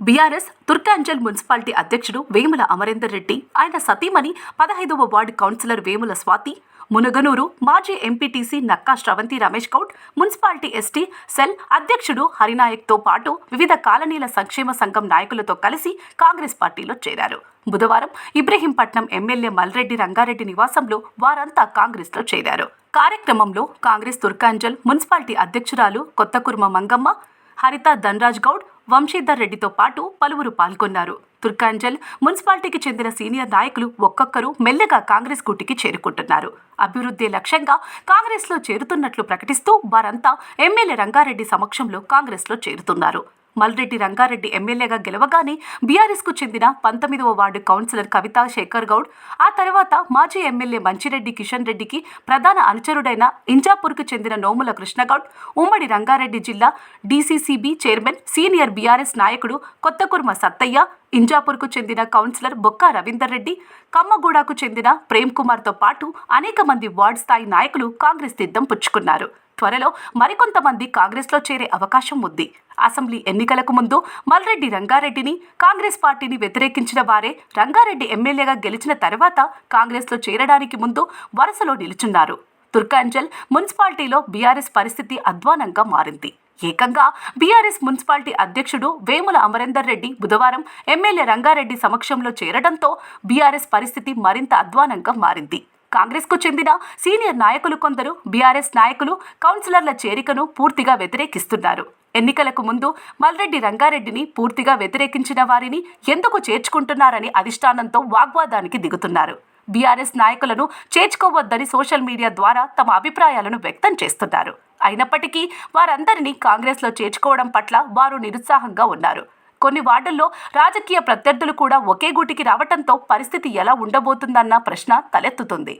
BRS తుర్కాంజల్ municipality అధ్యక్షుడు వేముల అమరేందర్ రెడ్డి ఆయన సతీమణి పదహైదవ వార్డు కౌన్సిలర్ వేముల స్వాతి మునగనూరు మాజీ MPTC Nakka Sravanthi Ramesh Goud municipality ST cell అధ్యక్షుడు హరినాయక్తో పాటు వివిధ కాలనీల సంక్షేమ సంఘం నాయకులతో కలిసి కాంగ్రెస్ పార్టీలో చేరారు. బుధవారం ఇబ్రహీంపట్నం ఎమ్మెల్యే మల్రెడ్డి రంగారెడ్డి నివాసంలో వారంతా కాంగ్రెస్లో చేరారు. కార్యక్రమంలో కాంగ్రెస్ తుర్కాంజల్ మున్సిపాలిటీ అధ్యక్షురాలు కొత్తకుర్మ మంగమ్మ హరిత ధన్రాజ్ గౌడ్ వంశీధర్ రెడ్డితో పాటు పలువురు పాల్గొన్నారు. తుర్కాంజల్ మున్సిపాలిటీకి చెందిన సీనియర్ నాయకులు ఒక్కొక్కరు మెల్లగా కాంగ్రెస్ గుట్టికి చేరుకుంటున్నారు. అభివృద్ధి లక్ష్యంగా కాంగ్రెస్లో చేరుతున్నట్లు ప్రకటిస్తూ వారంతా ఎమ్మెల్యే రంగారెడ్డి సమక్షంలో కాంగ్రెస్లో చేరుతున్నారు. మల్రెడ్డి రంగారెడ్డి ఎమ్మెల్యేగా గెలవగానే బీఆర్ఎస్కు చెందిన పంతొమ్మిదవ వార్డు కౌన్సిలర్ కవితా శేఖర్ గౌడ్ ఆ తర్వాత మాజీ ఎమ్మెల్యే మంచిరెడ్డి కిషన్ రెడ్డికి ప్రధాన అనుచరుడైన ఇంజాపూర్కు చెందిన నోముల కృష్ణగౌడ్ ఉమ్మడి రంగారెడ్డి జిల్లా డీసీసీబీ చైర్మన్ సీనియర్ బీఆర్ఎస్ నాయకుడు కొత్తకుర్మ సత్తయ్య ఇంజాపూర్కు చెందిన కౌన్సిలర్ బొక్క రవీందర్ రెడ్డి కమ్మగూడకు చెందిన ప్రేమ్ కుమార్తో పాటు అనేక మంది వార్డు స్థాయి నాయకులు కాంగ్రెస్ తీర్థం పుచ్చుకున్నారు. త్వరలో మరికొంతమంది కాంగ్రెస్లో చేరే అవకాశం ఉంది. అసెంబ్లీ ఎన్నికలకు ముందు మల్రెడ్డి రంగారెడ్డిని కాంగ్రెస్ పార్టీని వ్యతిరేకించిన వారే రంగారెడ్డి ఎమ్మెల్యేగా గెలిచిన తర్వాత కాంగ్రెస్లో చేరడానికి ముందు వరుసలో నిలుచున్నారు. తుర్కాంజల్ మున్సిపాలిటీలో బీఆర్ఎస్ పరిస్థితి అధ్వానంగా మారింది. ఏకంగా బీఆర్ఎస్ మున్సిపాలిటీ అధ్యక్షుడు వేముల అమరేందర్ రెడ్డి బుధవారం ఎమ్మెల్యే రంగారెడ్డి సమక్షంలో చేరడంతో బీఆర్ఎస్ పరిస్థితి మరింత అధ్వానంగా మారింది. కాంగ్రెస్కు చెందిన సీనియర్ నాయకులు కొందరు బీఆర్ఎస్ నాయకులు కౌన్సిలర్ల చేరికను పూర్తిగా వ్యతిరేకిస్తున్నారు. ఎన్నికలకు ముందు మల్రెడ్డి రంగారెడ్డిని పూర్తిగా వ్యతిరేకించిన వారిని ఎందుకు చేర్చుకుంటున్నారని అధిష్టానంతో వాగ్వాదానికి దిగుతున్నారు. బీఆర్ఎస్ నాయకులను చేర్చుకోవద్దని సోషల్ మీడియా ద్వారా తమ అభిప్రాయాలను వ్యక్తం చేస్తున్నారు. అయినప్పటికీ వారందరినీ కాంగ్రెస్లో చేర్చుకోవడం పట్ల వారు నిరుత్సాహంగా ఉన్నారు. కొన్ని వార్డుల్లో రాజకీయ ప్రత్యర్థులు కూడా ఒకే గూటికి రావటంతో పరిస్థితి ఎలా ఉండబోతుందన్న ప్రశ్న తలెత్తుతుంది.